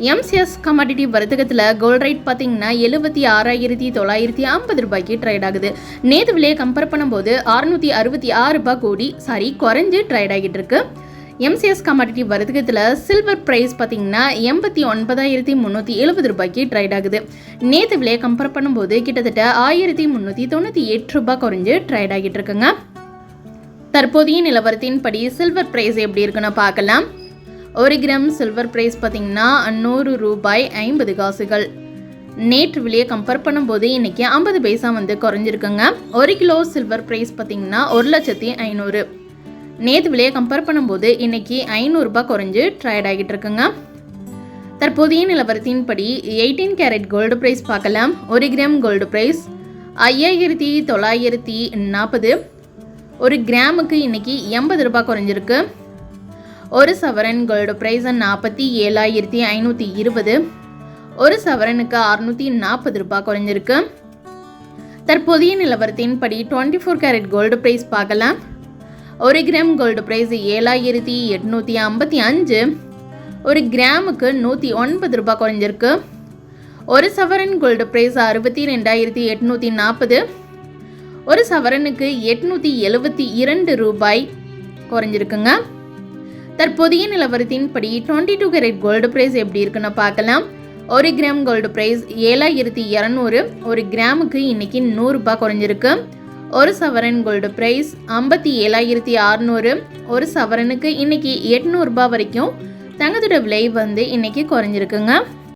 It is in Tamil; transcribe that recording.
எம்சிஎஸ் கமாடிட்டி வர்த்தகத்தில் கோல்ட் ரேட் பார்த்தீங்கன்னா எழுபத்தி ஆறாயிரத்தி தொள்ளாயிரத்தி ஐம்பது ரூபாய்க்கு ட்ரேட் ஆகுது. நேற்று விலையை கம்பேர் பண்ணும்போது அறுநூற்றி அறுபத்தி ஆறு ரூபாய் கோடி சாரி குறைஞ்சு ட்ரேட் ஆகிட்டு இருக்கு. எம்சிஎஸ் கமாடிட்டி வர்த்தகத்தில் சில்வர் ப்ரைஸ் பார்த்தீங்கன்னா எண்பத்தி ஒன்பதாயிரத்தி முந்நூற்றி எழுபது ரூபாய்க்கு ட்ரேட் ஆகுது. நேற்று விலையை கம்பேர் பண்ணும்போது கிட்டத்தட்ட ஆயிரத்தி முந்நூற்றி தொண்ணூற்றி எட்டு ரூபாய் குறைஞ்சு ட்ரேட் ஆகிட்டு இருக்குங்க. தற்போதைய நிலவரத்தின்படி சில்வர் ப்ரைஸ் எப்படி இருக்குன்னு பார்க்கலாம். ஒரு கிராம் சில்வர் ப்ரைஸ் பார்த்தீங்கன்னா நூறு ரூபாய் ஐம்பது காசுகள். நேற்று விலையை கம்பேர் பண்ணும்போது இன்னைக்கு ஐம்பது பைசா வந்து குறைஞ்சிருக்குங்க. ஒரு கிலோ சில்வர் ப்ரைஸ் பார்த்தீங்கன்னா ஒரு லட்சத்தி ஐநூறு. நேற்று விலையை கம்பேர் பண்ணும்போது இன்னைக்கு ஐநூறுரூபா குறைஞ்சு ட்ரைட் ஆகிட்டு இருக்குங்க. தற்போதைய நிலவரத்தின்படி எயிட்டீன் கேரட் கோல்டு ப்ரைஸ் பார்க்கலாம். ஒரு கிராம் கோல்டு ப்ரைஸ் ஐயாயிரத்தி தொள்ளாயிரத்தி நாற்பது ஒரு கிராமுக்கு இன்னைக்கு எண்பது ரூபாய் குறைஞ்சிருக்கு. ஒரு சவரன் கோல்டு பிரைஸ் நாற்பத்தி ஏழாயிரத்தி ஐநூற்றி இருபது. ஒரு சவரனுக்கு அறுநூற்றி நாற்பது ரூபாய் குறைஞ்சிருக்கு. தற்போதைய நிலவரத்தின்படி twenty four carat gold price பார்க்கலாம். ஒரு கிராம் கோல்டு பிரைஸ் ஏழாயிரத்தி எட்நூற்றி ஐம்பத்தி அஞ்சு. ஒரு கிராமுக்கு நூற்றி ஒன்பது ரூபாய் குறைஞ்சிருக்கு. ஒரு சவரன் கோல்டு பிரைஸ் அறுபத்தி ரெண்டாயிரத்தி எட்நூற்றி நாற்பது. ஒரு சவரனுக்கு எட்நூற்றி எழுபத்தி இரண்டு ரூபாய் குறைஞ்சிருக்குங்க. தற்போதைய நிலவரத்தின்படி twenty two carat gold price எப்படி இருக்குன்னு பார்க்கலாம். ஒரு கிராம் கோல்டு பிரைஸ் ஏழாயிரத்தி இரநூறு ஒரு கிராமுக்கு இன்னைக்கு நூறுரூபா குறைஞ்சிருக்கு. ஒரு சவரன் கோல்டு பிரைஸ் ஐம்பத்தி ஏழாயிரத்தி அறநூறு ஒரு சவரனுக்கு இன்னைக்கு எட்நூறுபா வரைக்கும் தங்கத்தோட விலை வந்து இன்னைக்கு குறைஞ்சிருக்குங்க.